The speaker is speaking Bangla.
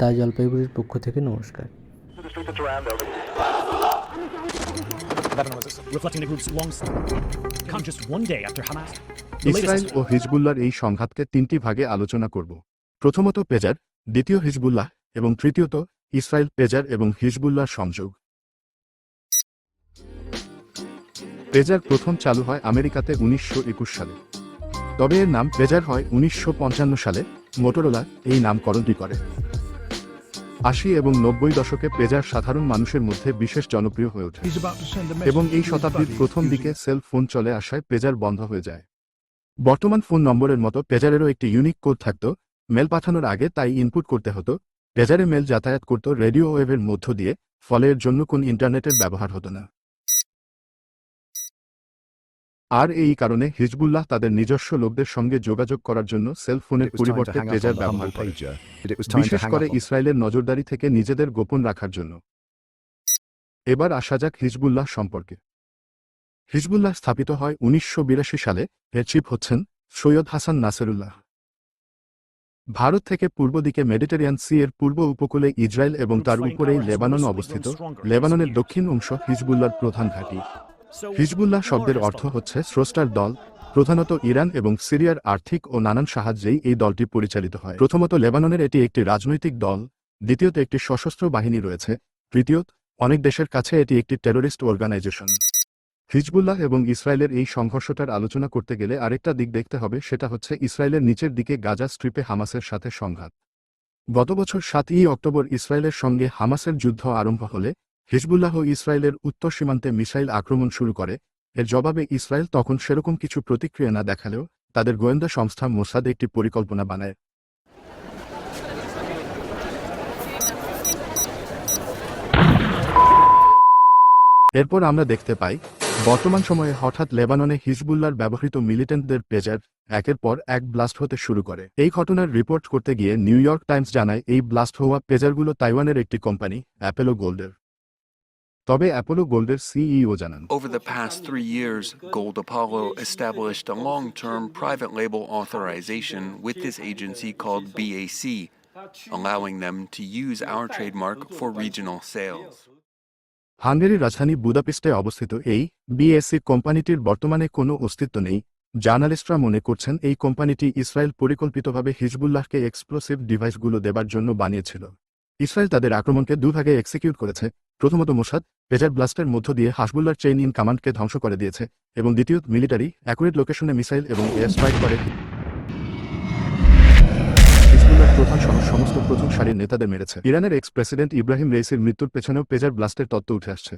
দা জলপাইগুড়ির পক্ষ থেকে নমস্কার। ইসরায়েল ও হিজবুল্লাহর এই সংঘাতকে তিনটি ভাগে আলোচনা করব। প্রথমত পেজার, দ্বিতীয় হিজবুল্লাহ এবং তৃতীয়ত ইসরায়েল পেজার এবং হিজবুল্লাহর সংযোগ। পেজার প্রথম চালু হয় আমেরিকাতে উনিশশো একুশ সালে। তবে এর নাম পেজার হয় উনিশশো পঞ্চান্ন সালে। মোটরোলা এই নামকরণটি করে। আশি এবং নব্বই দশকে পেজার সাধারণ মানুষের মধ্যে বিশেষ জনপ্রিয় হয়ে ওঠে। এবং এই শতাব্দীর প্রথম দিকে সেল ফোন চলে আসায় পেজার বন্ধ হয়ে যায়। বর্তমান ফোন নম্বরের মতো পেজারেরও একটি ইউনিক কোড থাকত। মেল পাঠানোর আগে তাই ইনপুট করতে হতো। পেজারে মেল যাতায়াত করত রেডিও ওয়েভের মধ্য দিয়ে ফলের এর জন্য কোন ইন্টারনেটের ব্যবহার হতো না। আর এই কারণে হিজবুল্লাহ তাদের নিজস্ব লোকদের সঙ্গে যোগাযোগ করার জন্য সেল ফোনের It was time to পরিবর্তে পেজার ব্যবহার করে। বিশেষ করে ইসরায়েলের নজরদারি থেকে নিজেদের গোপন রাখার জন্য। এবার আসা যাক হিজবুল্লাহ সম্পর্কে। হিজবুল্লাহ স্থাপিত হয় উনিশশো বিরাশি সালে। এর চিফ হচ্ছেন সৈয়দ হাসান নাসেরুল্লাহ। ভারত থেকে পূর্ব দিকে মেডিটেরিয়ান সি এর পূর্ব উপকূলে ইসরায়েল এবং তার উপরেই লেবানন অবস্থিত। লেবাননের দক্ষিণ অংশ হিজবুল্লাহর প্রধান ঘাঁটি। হিজবুল্লাহ শব্দের অর্থ হচ্ছে স্রষ্টার দল প্রধানত ইরান এবং সিরিয়ার আর্থিক ও নানান সাহায্যেই এই দলটি পরিচালিত হয়। প্রথমত লেবাননের এটি একটি রাজনৈতিক দল দ্বিতীয়ত একটি সশস্ত্র বাহিনী রয়েছে তৃতীয়ত অনেক দেশের কাছে এটি একটি টেরোরিস্ট অর্গানাইজেশন হিজবুল্লাহ এবং ইসরায়েলের এই সংঘর্ষটার আলোচনা করতে গেলে আরেকটা দিক দেখতে হবে সেটা হচ্ছে ইসরায়েলের নিচের দিকে গাজা স্ট্রিপে হামাসের সাথে সংঘাত। গত বছর সাতই অক্টোবর ইসরায়েলের সঙ্গে হামাসের যুদ্ধ আরম্ভ হলে হিজবুল্লাহ ইসরায়েলের উত্তর সীমান্তে মিসাইল আক্রমণ শুরু করে। এর জবাবে ইসরায়েল তখন সেরকম কিছু প্রতিক্রিয়া না দেখালেও তাদের গোয়েন্দা সংস্থা মোসাদ একটি পরিকল্পনা বানায়। এরপর আমরা দেখতে পাই, বর্তমান সময়ে হঠাৎ লেবাননে হিজবুল্লার ব্যবহৃত মিলিটেন্টদের পেজার একের পর এক ব্লাস্ট হতে শুরু করে। এই ঘটনার রিপোর্ট করতে গিয়ে নিউ ইয়র্ক টাইমস জানায়, এই ব্লাস্ট হওয়া পেজারগুলো তাইওয়ানের একটি কোম্পানি, অ্যাপেলো গোল্ডের। তবে অ্যাপোলো গোল্ডের সিইও জানান। Over the past three years, Gold Apollo established a long term private label authorization with this agency called BAC, allowing them to use our trademark for regional sales. হাঙ্গেরির রাজধানী বুদাপেস্টে অবস্থিত এই বিএসসি কোম্পানিটির বর্তমানে কোনো অস্তিত্ব নেই। জার্নালিস্টরা মনে করছেন এই কোম্পানিটি ইসরায়েল পরিকল্পিতভাবে হিজবুল্লাহকে এক্সপ্লোসিভ ডিভাইসগুলো দেবার জন্য বানিয়েছিল। ইসরায়েল তাদের আক্রমণকে দুভাগে এক্সিকিউট করেছে। প্রথমত মোসাদ পেজার ব্লাস্টের মধ্য দিয়ে হাসবুল্লার চেইন ইন কমান্ডকে ধ্বংস করে দিয়েছে এবং দ্বিতীয়ত মিলিটারি, অ্যাকুরেট লোকেশনে মিসাইল এবং এয়ার স্ট্রাইক করে। প্রধান সহ সমস্ত প্রথম সারির নেতাদের মেরেছে। ইরানের এক্স প্রেসিডেন্ট ইব্রাহিম রেইসির মৃত্যুর পেছনেও পেজার ব্লাস্টের তত্ত্ব উঠে আসছে।